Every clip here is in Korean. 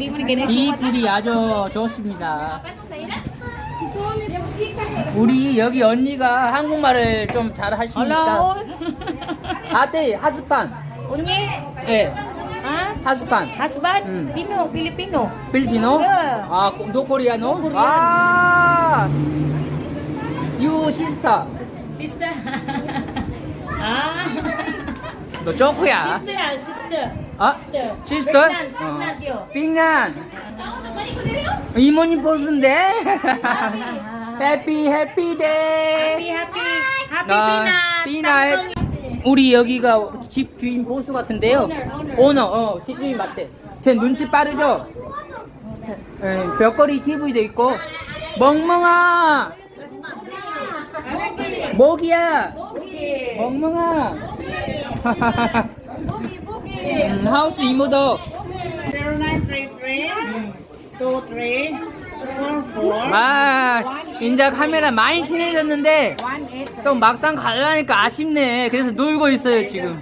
이 길이 아주 좋습니다. 우리 여기 언니가 한국말을 좀잘 하시니까 아떼 하스판 Unye? 예? 하스판? Hmm. Pino, Filipino. 필리핀어 예. 아 노코리아노. 아 you sister Sister. ah. 너 쪼크야 ah, sister. 아 Fernand, Fernand yo. 빅난 이모님 보수인데 해피 해피 데이 Happy, happy. Happy 나. 피나 우리 여기가 집 주인 보수 같은데요. 오너, 어, 집 주인 맞대. 제 눈치 빠르죠? 예, 벽걸이 TV도 있고. 멍멍아! 모기야! 멍멍아! 음, 하우스 이모도. 0933 23 44 아, 인자 카메라 많이 친해졌는데, 18또 막상 가려니까 아쉽네. 그래서 놀고 있어요, 지금.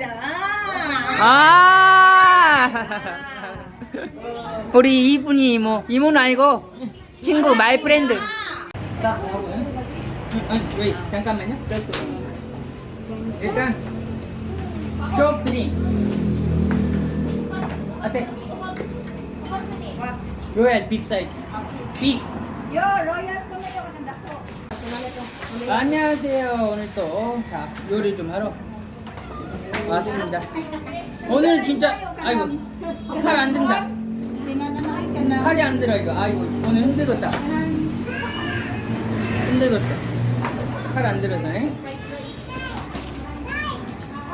아 우리 이분이 이모 이모는 아니고 친구 마이 프렌드 아니 왜 잠깐만요 일단 쇼드 링 어때 로얄 빅 사이즈 빅 Yo, royal ko na yung anak ko. 안녕하세요. 오늘 또 자, 요리 좀 하러 왔습니다. 오늘 진짜 아이고 칼 안 든다. 칼이 안 들어 이거. 아이고 오늘 힘들겠다. 힘들겠다. 칼 안 들어서.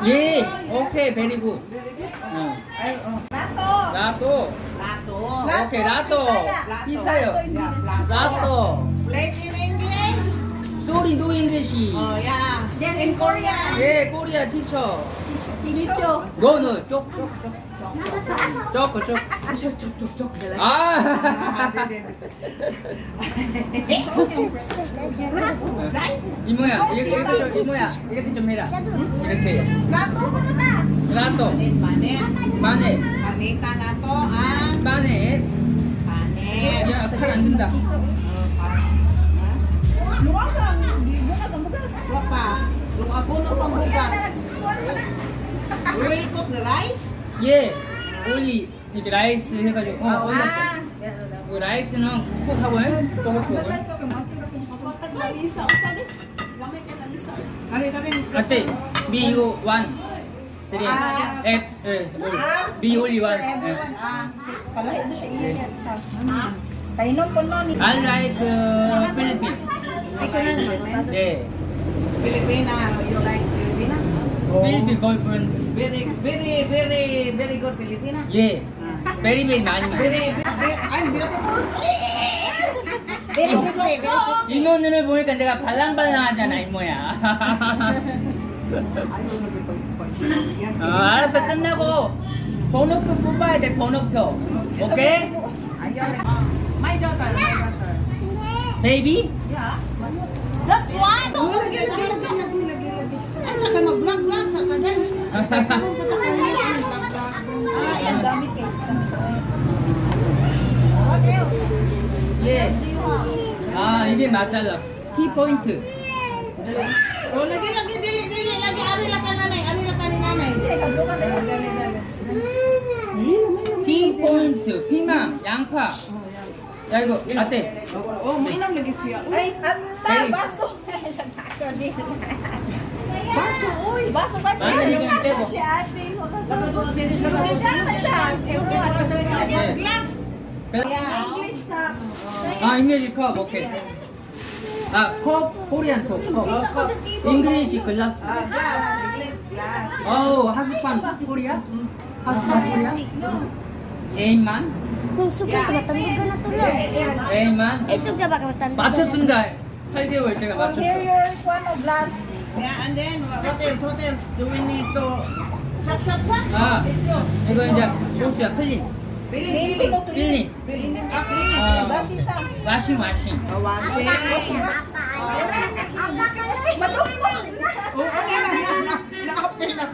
예, 오케이, 베리굿. 어. Lato. 라또, Lato. 오케이, 라또. 비싸요. 라또. In English? 소리 노 잉글시. Oh, yeah. Then in Korean? 예, 코리아 티처. 너는 쪽쪽쪽 쪼꼬 쪽. 아. 이모야 이렇게 이렇게 좀 이모야 이렇게 좀 해라. 이렇게. Lato ko na ta. 라또 Panet. 마네 Panita na to ang 마네. panet. 야 칼안 든다. Luwa ka. Luwa ka bugas. Luwa pa. Luwa po ng pambugas. We will cook the rice? 예. 올리 이렇게 라이스 해가지고 어 Ah. 올려. 그 라이스는 콕하고 또콕 어때? 미 이거 완. 드림. 아. 엑. 예. 올. 미 올리 완. 예. Ah, palahi ito siya iya. Painom ko no ni. I like uh, Philippines. Ay ko na. 예. Filipina, you like Filipina? Philippine girlfriend. Very, very, very, very good Filipina. 예. very very 많이 많이. Very, very, I'm beautiful. Very sexy, very sexy. 이모 눈을 보니까 내가 발랑발랑하잖아 이모야. 어, 알았어 끝나고 번호표 뽑아야 돼 번호표. 오케이? My daughter, my daughter. 베이비? Yeah. That one! Oh, lagi, lagi, lagi, lagi, Ay, ang damit kayo sa What else? 예. 아 이게 마살라. 키 포인트. Oh, lagi, lagi, dili, dili, lagi, ari lang ka nanay, ari lang ka ni nanay. Dali, dali. 키 포인트. 피망, 양파. 야 이거 어때? Oh, mainam lagi siya. Ay, Hey. baso. Baso, oy. Baso, baso. 마늘 좀 빼고. Magkano ba siya? 네. Glass. Yeah. English cup. 아 잉글리시 컵 오케이. 아컵 코리안 톱 컵. 잉글리시 글라스. Ah. English. 어우 하스판 코리아? 하스판 코리아? 에임만? Gusto ko matanggal na tuloy. 에임만? Ka matanggal? 맞췄습니다 8개월 제가 Oh, 맞췄어요 your one of glass. Yeah, and then what what else? What else do we need to chop chop chop? 아. Let's go. 이거 이제 소스야 클린 Bilin, bilin. 클린 Bilin. Ah, bilin. Ah. Basi siya. 와싱 와싱 Oh, washing. 예.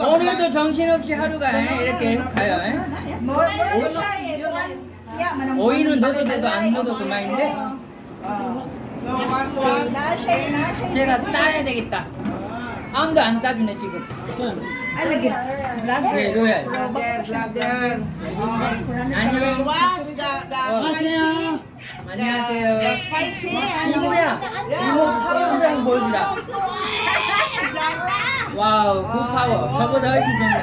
오늘도 정신없이 하루가 에, 이렇게 가요. 에? 오이는 넣어도 돼도 안 넣어도 그만인데 So, wash, wash. 제가 따야 되겠다. 아무도 안 따주네 지금. 네, 로얄. 안녕. 안녕하세요. 이모야, 이모 한번 보여주라. 와우, 굿 파워. 저보다 훨씬 좋네.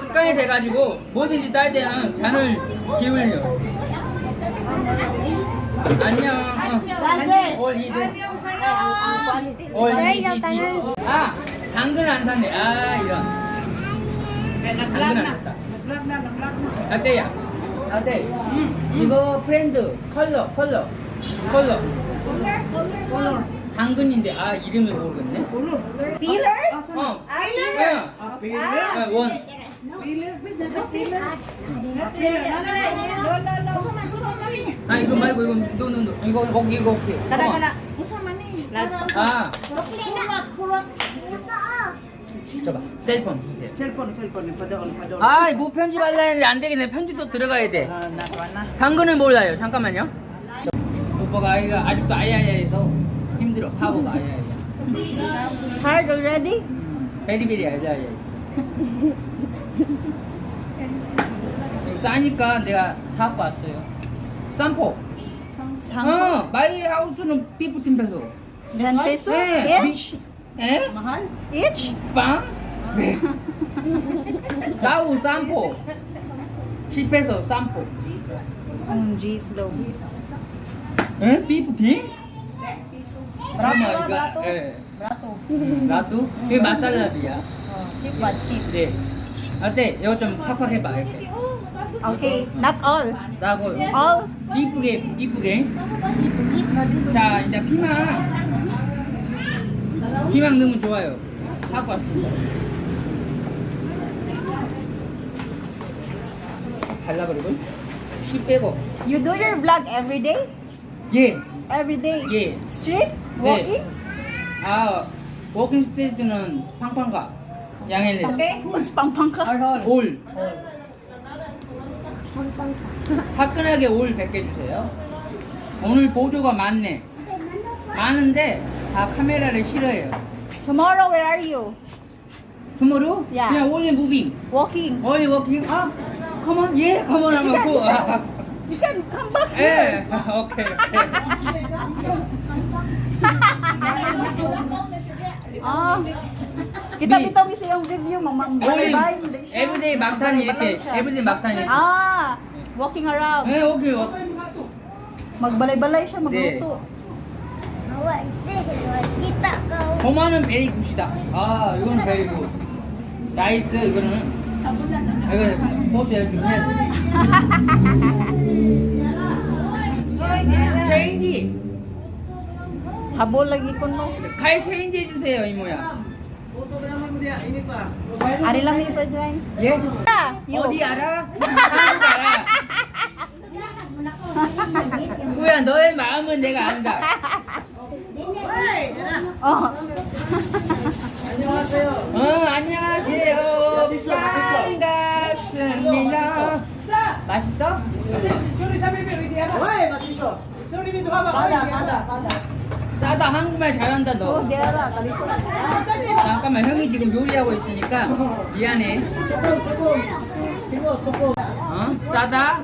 습관이 돼가지고 뭐든지 딸 때는 잔을 기울여. 안녕. 어. 올 sayo? 올 tangan. 아, 당근 안 샀네. 아, 이런. 당근 안 샀다. 라떼야. 라떼. 이거 브랜드 컬러, 컬러, 컬러. 당근인데 아 이름을 모르겠네. Peeler? 어. 예. Ah? 예, 원. 아 이거 말고 이거 노노노 이거 거기 이거 오케이. 어. kana. 아 줘봐. 셀폰 주세요. Cellphone, cellphone. Padoon, padoon. 아, 뭐 편집하려 했는데 안 되겠네. 편집도 들어가야 돼. Na. 당근을 몰라요. 잠깐만요. 오빠가 아이가 아직도 아야야해서 힘들어. 파고가 아야야. Tired already? 베리베리 아야야. 싸니까 내가 사갖고 왔어요. 쌈포. 어, 마이 하우스는 피프틴 페소. 10 peso? 네. Each? 에? Mahal? Each? 빵? 네. 나우 쌈포. 10페소 쌈포. Um, jeez, low. 에? 피프틴? Brato Oh my lah, God. brato. 예. Brato. 나도? 이게 마살라비야. Oh, cheap? Cheap. 네. 어때? 이거 좀 팍팍 해봐 이렇게. Okay, not all. 나고 All? 이쁘게 이쁘게. 자 이제 피망. 피망 넣으면 좋아요. 사고 왔습니다. 발라버리고 씨 빼고. You do your vlog every day? 예. Every day? 예. Street? 네. Walking? 아 워킹 스테이트는 팡팡가. Okay. What's pang-pang ka? 올. 화끈하게 올 100개 주세요. 오늘 보조가 많네. 많은데 다 카메라를 싫어해요. Tomorrow, where are you? 투모로? 야. 그냥 only moving. Walking. only walking. 아, come on. 예, come on 하면 고. 아, You can come back here. 예. 오케이, 오케이. Ah. Kita Di- kita mi sa yung review, mang mang only bye everyday 막탄 이렇게. everyday 막탄 이렇게. Ah, walking around. 예, 오케이. Magbalay-balay siya, magluto. Kita kau. 고마는 베리 굿이다. 아, 이거는 베리 굿. 나이스, 이거는. 아, 이거는 보스 좀 해야 돼. 체인지. Habol lagi ko no. 갈 체인지 해주세요, 이모야. Ari lang 알아? 한국 알아. 뭐야, 너의 마음은 내가 안다. Oh. 어, 안녕하세요. 반갑습니다. 맛있어? 싸다, 한국말 잘한다, 너. Kalito. 잠깐만, 형이 지금 요리하고 있으니까 미안해. 어? 싸다?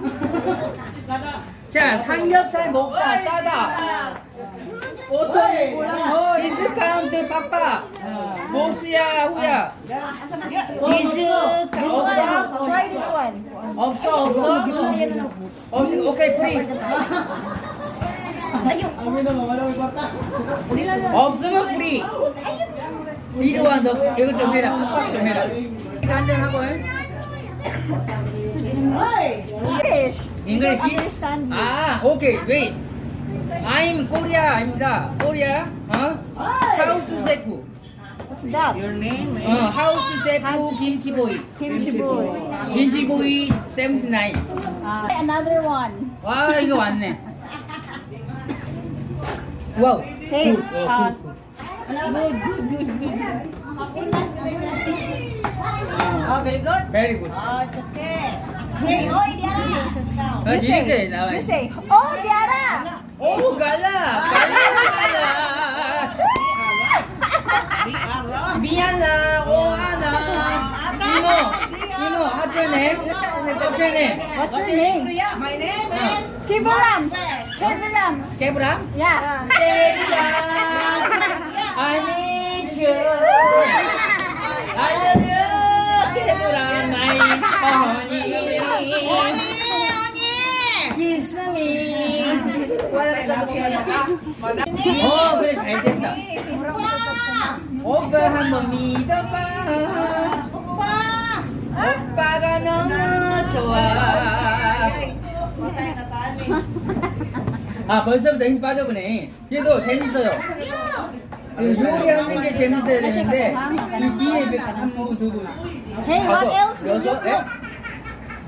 자, 삼겹살 목살 싸다. 디스카운트 빡빡. 보스야, 후야. 디스카운트 없어? 없어, 없어? 없어, 오케이, 프리. 없으면 프리. 뒤로 와, 너 이거 좀 해라. 좀 해라. 이거 한잔 하고 해. English. 잉글리시? understand you. 아, 오케이, wait. I'm 코리아 아닙니다. 코리아, 어? 하우스 세쿠. What's that? Your name 어, eh? how to say to 김치보이. Kimchi boy. 김치보이 79. Ah, another one. 와, 이거 왔네. 와우. Say, 굿, 어, uh, 굿, 굿. good, good, good, good. Oh, very good. Very good. Oh, it's okay. Say, hoy, Diara. Ikaw. 어, 이렇게 나와요. You say, oh, Diara! 오, 갈라. 갈라, 갈라. 미안라, 오하나. 이모, 이모, what's your name? What's your name? What's your name? My name is... Kiburams. Yeah. 깨브람. I need you. I love you. 깨브람, my honey. Kiss me. 어, 그래, 잘 된다. 오빠 한 번 믿어봐. 오빠가 너무 좋아. 아, 벌써부터 힘 빠져보네. 그래도 재밌어요. 그 요리하는 게 재밌어야 되는데, 이 뒤에 몇- 한 분, 두 분, Hey, what else you 여섯, 예? cook?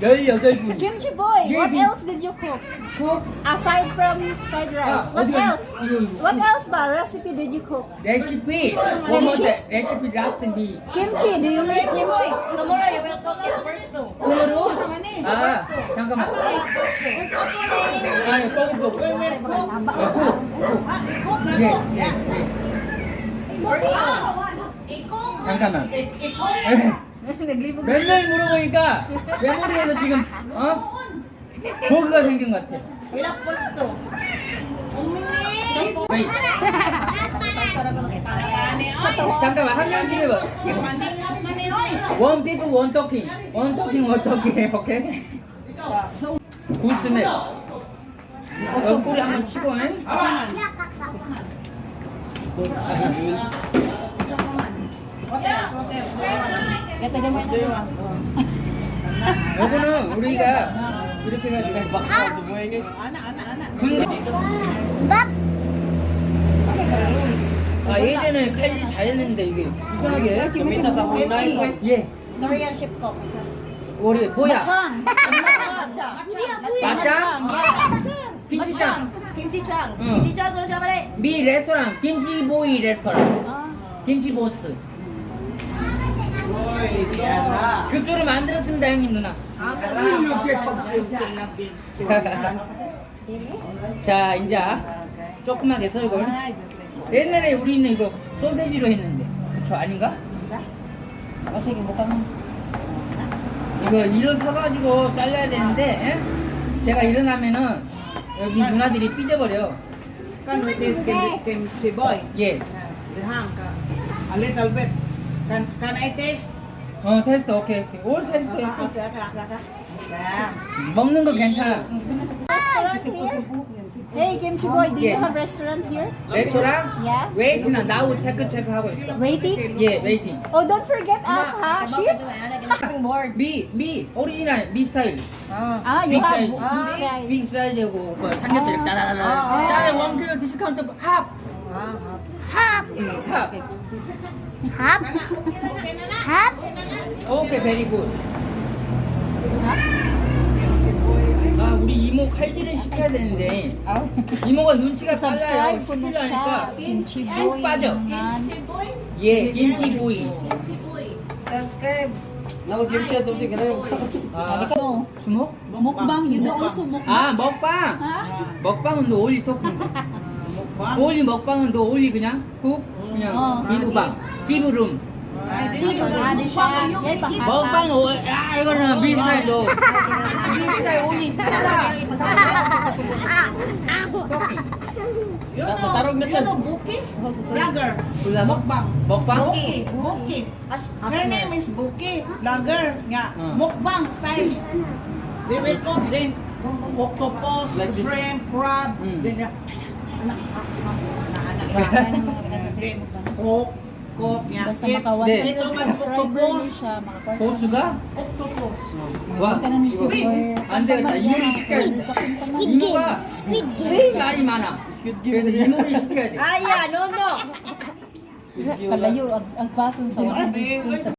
열여덟 분. Kimchi boy, what Yeah, else did you cook? 국, Aside from fried rice, 아, what 어디, else? 이거, 이거. What else ba recipe did you cook? 레시피, 뭐뭐데, 레시피 라스트 미. Kimchi, do you make kimchi? Tomorrow you will cook it first too. 콩으로? 아, 잠깐만. 아니, 뽀글뽀글. We will cook. 아, 국, 국. Cook na 예, cook. 예, 예. First two. I-cook. 맨날 물어보니까 메모리에서 지금 어 버그가 생긴 것 같아. Wala. Umini. 웨이. 잠깐만 한 명씩 해봐. 원 피플 원 토킹. 원 토킹 원 토킹 오케이. 굿스멜. 옆구리 한번 치고 해. 여기는 우리가 이렇게 해가지고 막 군대 아 예전에 칼질 잘했는데 이게 이상하게. 예 Korean chef cook. 우리 뭐야 Chang. 맞짱. 응. Chang ko siya kare. 미 레스토랑 김치보이 레스토랑 Ah. 김치보스. 급조를 만들었습니다 형님 누나 자 이제 조그맣게 썰고 옛날에 우리는 이거 소세지로 했는데 저 아닌가? O sige, bukang. 이거 일어 서가지고 잘라야 되는데 예? 제가 일어나면은 여기 누나들이 삐져버려. 예. Dihang ka. Can can I taste? 어 테스트 오케이 오케이 올 테스트 Okay, okay, okay, okay. Yeah. 먹는 거 괜찮아 here? Hey, Kimchi boy, do you Yeah. have restaurant here? 레스토랑 Yeah. 웨이트나 나우 체크 체크 하고 있어 Waiting? 예 웨이팅 Oh, don't forget us, ha? Shit? Board. 미, 미, 오리지널, 미 스타일. Ah, you 빅 have 사이즈. big size. 빅 사이즈고, 뭐, 삼겹살 따라라라. 아. 따라 원 킬로 디스카운트 합! 합! 합! 오케이, 베리 굿. 아, 우리 이모 칼질을 시켜야 되는데, 이모가 눈치가 빨라요. Subscribe ko na 시키려 siya. 하니까 Kimchi 쭉. 빠져. 예, 김치 구이. Subscribe. No kimchi to si Greg. 아, No. 주먹? Mukbang, you do also mukbang. 아, 먹방! Ha? 먹방은 너 올리 토킹. 올리 먹방은 너 올리 그냥 국 그냥 어. 미국방 기브룸 Ah, di siya. Yan, pakata. 먹방 오, 야 이거는 미스타일 너 미스타일 올리 따라 You know, Tarog na you to. know Buki? Vlogger. 몰라 뭐? Mukbang. 먹방 Buki. Buki. Her name is Buki. Vlogger. Nga. Ah. Mukbang style. They will cook then octopus, Like this. shrimp, crab. Mm. Then uh, anak, anak, anak, Then cook, cook. Nga. Basta It- maka 네. 100 Ito man subscriber niyo octopus. siya. Maka 고수가 Octopus. 와 이거 안 되겠다 이모를 시켜야 돼 이모가 제일 말이 많아 그래서 이모를 시켜야 돼 Aya, no, no. With Viola. Kalayo ang, ang pason sa 150 sa